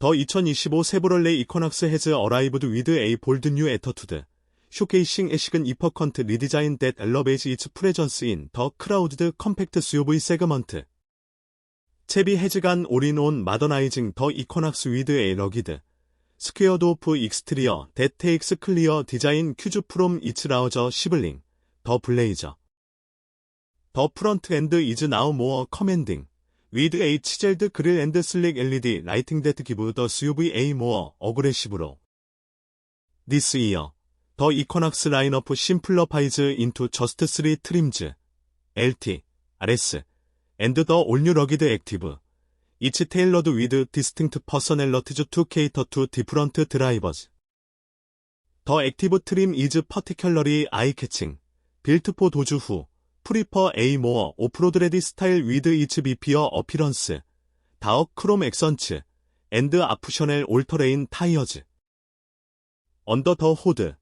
더 2025 세브럴레 이코낙스 헤즈 어라이브드 위드 에이 볼드 뉴 에터투드 쇼케이싱 에시근 이퍼컨트 리디자인 댓 엘러베이지 이츠 프레전스 인 더 크라우드드 컴팩트 SUV 세그먼트. 채비 헤즈간 올인온 마더나이징 더 이코낙스 위드 에이 러기드 스퀘어드 오프 익스트리어 데테익스 클리어 디자인 큐즈 프롬 이츠 라우저 시블링 더 블레이저. 더 프런트 엔드 이즈 나우 모어 커맨딩 위드 치젤드 그릴 앤드 슬릭 LED 라이팅 데트 기브 더 SUV A 모어 어그레시브로. This year. 더 이코낙스 라인업 심플러파이즈 인투 저스트 3 트림즈 LT, RS 앤드 더 올뉴 러기드 액티브 이츠 테일러드 위드 디스팅트 퍼서 프리퍼 A 모어 오프로드 레디 스타일 위드 이츠 비피어 어피런스 다억 크롬 액선츠 앤드 아프셔넬 올터레인 타이어즈. 언더 더 호드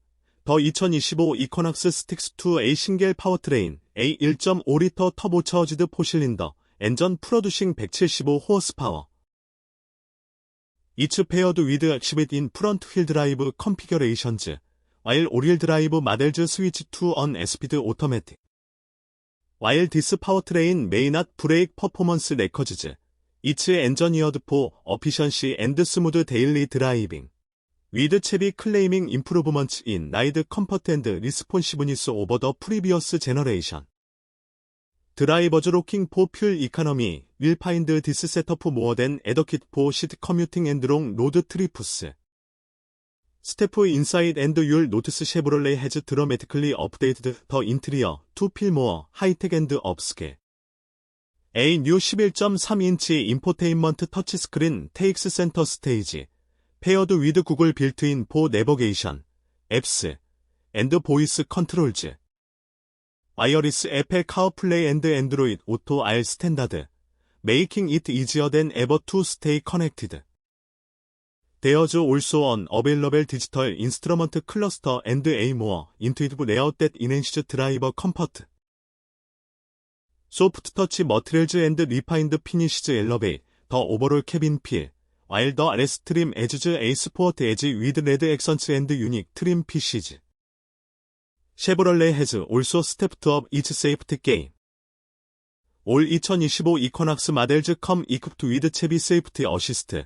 더 2025 이코낙스 스틱스 2 A 싱겔 파워트레인 A 1.5리터 터보 차어지드 포실린더 엔전 프로듀싱 175 호스파워. 이츠 페어드 위드 엑시빗 인 프런트 휠 드라이브 컨피겨레이션즈 와일 오릴 드라이브 마델즈 스위치 2 언 에스피드 오토매틱 와일 디스 파워트레인 메이낫 브레이크 퍼포먼스 레커즈즈 이츠 엔저니어드 포 어피션시 앤드 스무드 데일리 드라이빙 위드 채비 클레이밍 임프루브먼츠 인 라이드 컴퍼트 앤드 리스폰시브니스 오버 더 프리비어스 제너레이션 드라이버즈 로킹 포 퓨얼 이카노미 윌 파인드 디스 셋업 모어된 에더킷 포 시트 커뮤팅 앤드롱 로드 트리푸스 스태프 인사이드 앤드 율 노트스 쉐브롤레 헤즈 드러메티클리 업데이트드 더 인트리어 투 필모어 하이텍 앤드 업스케. A 뉴 11.3인치 인포테인먼트 터치스크린 테익스 센터 스테이지. 페어드 위드 구글 빌트인 포 내버게이션. 앱스. 앤드 보이스 컨트롤즈. 와이어리스 애플 카우플레이 앤드 앤드로이드 오토 R 스탠다드. 메이킹 이트 이지어 댄 에버 투 스테이 커넥티드 데어즈 올소 언 어베일러벨 디지털 인스트루먼트 클러스터 앤드 에이 모어 인투이티브 레아웃 댓 인엔시즈 드라이버 컴퍼트. 소프트 터치 머트리얼즈 앤드 리파인드 피니시즈 엘러베이 더 오버롤 캐빈 필 와일 더 RS 트림 에즈즈 에이스 포어트 에지 위드 레드 액선츠 앤드 유닉 트림 피시즈. 쉐브럴레 헤즈 올소 스텝트 업 이츠 세이프트 게임. 올 2025 이코낙스 마델즈 컴 이크프트 위드 채비 세이프티 어시스트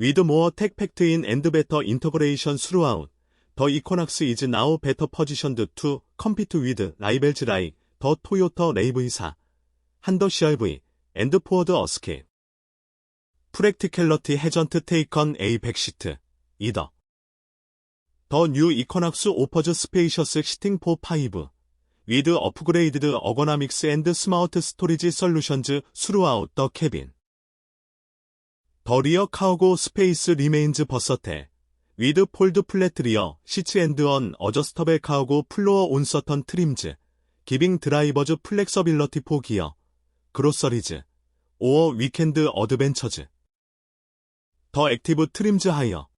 앤드 포 앤드 위드 모어 텍 팩트 인 앤드 베터 인터그레이션 스루아웃 더 이코낙스 이즈 나우 베터 퍼지션드 투 컴피트 위드 라이벨즈 라이 더 토요터 레이브이사 한더 CRV 앤드 포워드 어스케. 프랙티켈러티 해전트 테이컨 A 백시트 이더. 더뉴 이코낙스 오퍼즈 스페이셔스 시 더 리어 카우고 스페이스 리메인즈 버서테 위드 폴드 플랫 리어 시츠 앤드 언 어저스터벨 카우고 플로어 온 서턴 트림즈 기빙 드라이버즈 플렉서빌러티 포 기어 그로서리즈 오어 위켄드 어드벤처즈. 더 액티브 트림즈 하이어